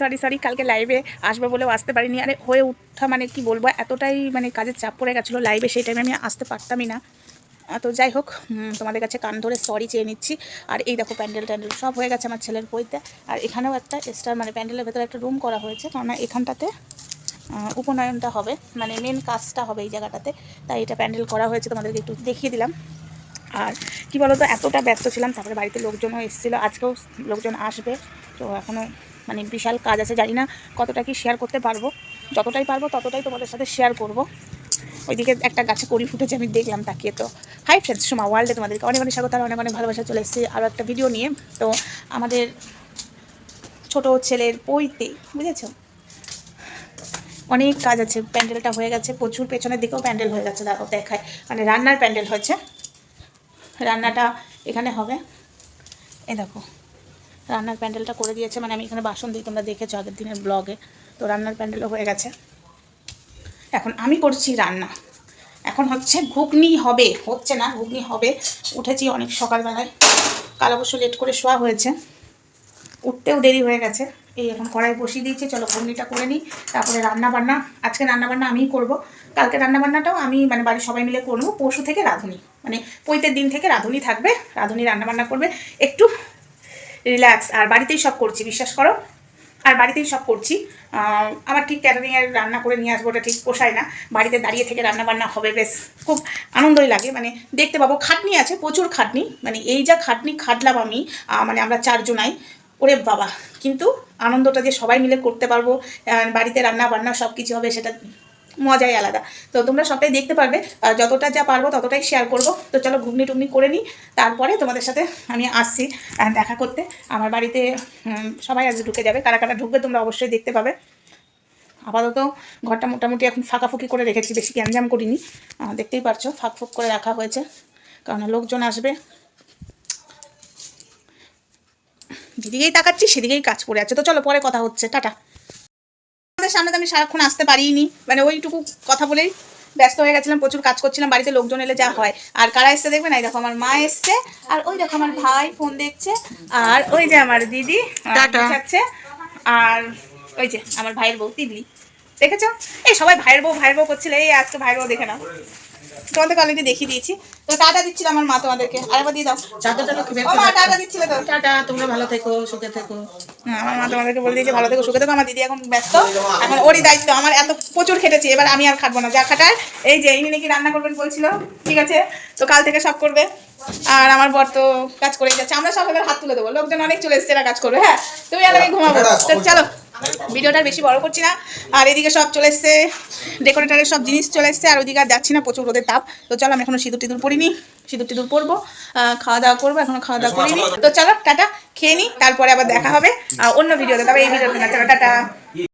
Sorry sorry কালকে লাইভে আসবে বলেও আসতে পারিনি। আরে, হয়ে উঠা মানে কি বলব? এতটাই মানে কাজের চাপ পড়ে গেছিল লাইভে সেই টাইমে আমি আসতে পারতামই না। তো যাই হোক তোমাদের কাছে কান ধরে সরি চেয়ে নিচ্ছি। আর এই দেখো প্যান্ডেল ট্যান্ডেল সব হয়ে গেছে আমার ছেলের বইতে। আর এখানেও একটা এক্সট্রা মানে প্যান্ডেলের ভেতরে একটা রুম করা হয়েছে কারণ এখানটাতে উপনয়নটা হবে। মানে মেন কাজটা হবে এই জায়গাটাতে। তাই এটা প্যান্ডেল করা হয়েছে, তোমাদেরকে একটু দেখিয়ে দিলাম। আর কি বলতো, এতটা ব্যস্ত ছিলাম, তারপরে বাড়িতে লোকজনও এসেছিল। আজকেও লোকজন আসবে, তো এখনও মানে বিশাল কাজ আছে, জানি না কতটা কি শেয়ার করতে পারব। যতটাই পারব ততটাই তোমাদের সাথে শেয়ার করব। ওইদিকে একটা গাছে কড়ি ফুটেছে, আমি দেখলাম তাকিয়ে তো। হাই ফ্রেন্ডস সোমা ওয়ার্ল্ডে তোমাদেরকে অনেক অনেক স্বাগত, আর অনেক অনেক ভালোবাসা চলে এসেছি। আরও একটা ভিডিও নিয়ে। তো আমাদের ছোট ছেলের বইতে, বুঝেছ? অনেক কাজ আছে, প্যান্ডেলটা হয়ে গেছে, প্রচুর পেছনের দিকেও প্যান্ডেল হয়ে গেছে দেখো দেখায় মানে রান্নার প্যান্ডেল হয়েছে। রান্নাটা এখানে হবে। এই দেখো। রান্নার প্যান্ডেলটা করে দিয়েছে। মানে আমি এখানে বাসন দিই, তোমরা দেখেছ আগের দিনের ব্লগে। তো রান্নার প্যান্ডেলও হয়ে গেছে। এখন আমি করছি রান্না। এখন হচ্ছে ঘুগনি হবে। হচ্ছে না, ঘুগনি হবে। উঠেছি অনেক সকালবেলায়। কাল অবশ্য লেট করে শোয়া হয়েছে। উঠতেও দেরি হয়ে গেছে। এই এখন কড়াই বসিয়ে দিয়েছি। চলো ঘুগনিটা করে নিই। তারপরে রান্নাবান্না। আজকে রান্নাবান্না আমিই করব। কালকে রান্নাবান্নাটাও আমি মানে বাড়ির সবাই মিলে করব। পরশু থেকে রাঁধুনি। মানে পৈতের দিন থেকে রাঁধুনি থাকবে। রাঁধুনি রান্নাবান্না করবে। একটু রিল্যাক্স আর বাড়িতেই সব করছি, বিশ্বাস করো। আর বাড়িতেই সব করছি। আমার ঠিক ক্যাটারিংয়ের রান্না করে নিয়ে আসব, ওটা ঠিক পোষায় না। বাড়িতে দাঁড়িয়ে থেকে রান্না বান্না হবে, বেশ। খুব আনন্দই লাগে। মানে দেখতে পাবো, খাটনি আছে, প্রচুর খাটনি। মানে এই যা খাটনি খাটলাম আমি মানে আমরা চারজনাই, ওরে বাবা। কিন্তু আনন্দটা যে সবাই মিলে করতে পারব বাড়িতে রান্না বান্না সব কিছু হবে, সেটা মজাই আলাদা। তো তোমরা সবটাই দেখতে পারবে, আর যতটা যা পারব ততটাই শেয়ার করব। তো চলো ঘুগনি টুগনি করে নিই, তারপরে তোমাদের সাথে আমি আসছি দেখা করতে। আমার বাড়িতে সবাই আজ ঢুকে যাবে। কারা কারা ঢুকবে তোমরা অবশ্যই দেখতে পাবে। আপাতত ঘরটা মোটামুটি এখন ফাঁকাফুঁকি করে রেখেছি, বেশি গ্যাঞ্জাম করিনি। দেখতেই পারছ ফাঁক ফুক করে রাখা হয়েছে। কারণ লোকজন আসবে। যেদিকেই তাকাচ্ছি সেদিকেই কাজ করে আছে। তো চলো পরে কথা হচ্ছে। টাটা। আমাদের সামনে তো আমি সারাক্ষণ আসতে পারিনি। মানে ওইটুকু কথা বলেই ব্যস্ত হয়ে গেছিলাম প্রচুর কাজ করছিলাম বাড়িতে লোকজন এলে যা হয়। আর কারা এসছে দেখবেন না এই দেখো আমার মা এসছে আর ওই দেখো আমার ভাই ফোন দেখছে আর ওই যে আমার দিদি যাচ্ছে আর ওই যে আমার ভাইয়ের বউ তিবলি দেখেছ? এই সবাই ভাইয়ের বউ ভাইয়ের বউ করছিল এই আজকে ভাইয়ের বউ দেখে নাও। দেখিয়ে দিয়েছি। তো টাটা দিচ্ছিল আমার মা তোমাদেরকে। আরেকবার দিয়ে দাও। ও মা টাটা দিচ্ছিলে তো। টাটা তোমরা ভালো থেকো সুখে থেকো। আমার মা তোমাদেরকে বলে দিয়েছে ভালো থেকো সুখে থেকো। আমার দিদি এখন ব্যস্ত। এখন ওরই দায়িত্ব। আমার এত প্রচুর খেটেছি এবার আমি আর খাটবো না। যা খাটার এই যে ইনি নাকি রান্না করবেন বলছিল। ঠিক আছে? তো কাল থেকে সব করবে। আর আমার বর তো কাজ করে যাচ্ছে। আমরা সব হাত তুলে দেবো। লোকজন অনেক চলে এসছে কাজ করবে হ্যাঁ? তুমি আর আমি ঘুমাবো তো চলো। ভিডিওটা বেশি বড় করছি না। আর এদিকে সব চলে এসছে ডেকোরেটারের সব জিনিস চলে এসছে, আর ওইদিকে আর যাচ্ছি না, প্রচুর রোদের তাপ। তো চলো আমি এখনও সিঁদুর টিঁদুর পরিনি, সিঁদুর টিঁদুর পরবো খাওয়া দাওয়া করব, এখনও খাওয়া দাওয়া করিনি। তো চলো, টাটা, খেয়ে নিই তারপরে আবার দেখা হবে অন্য ভিডিওতে, তবে এই ভিডিওতে না, চলো, টাটা।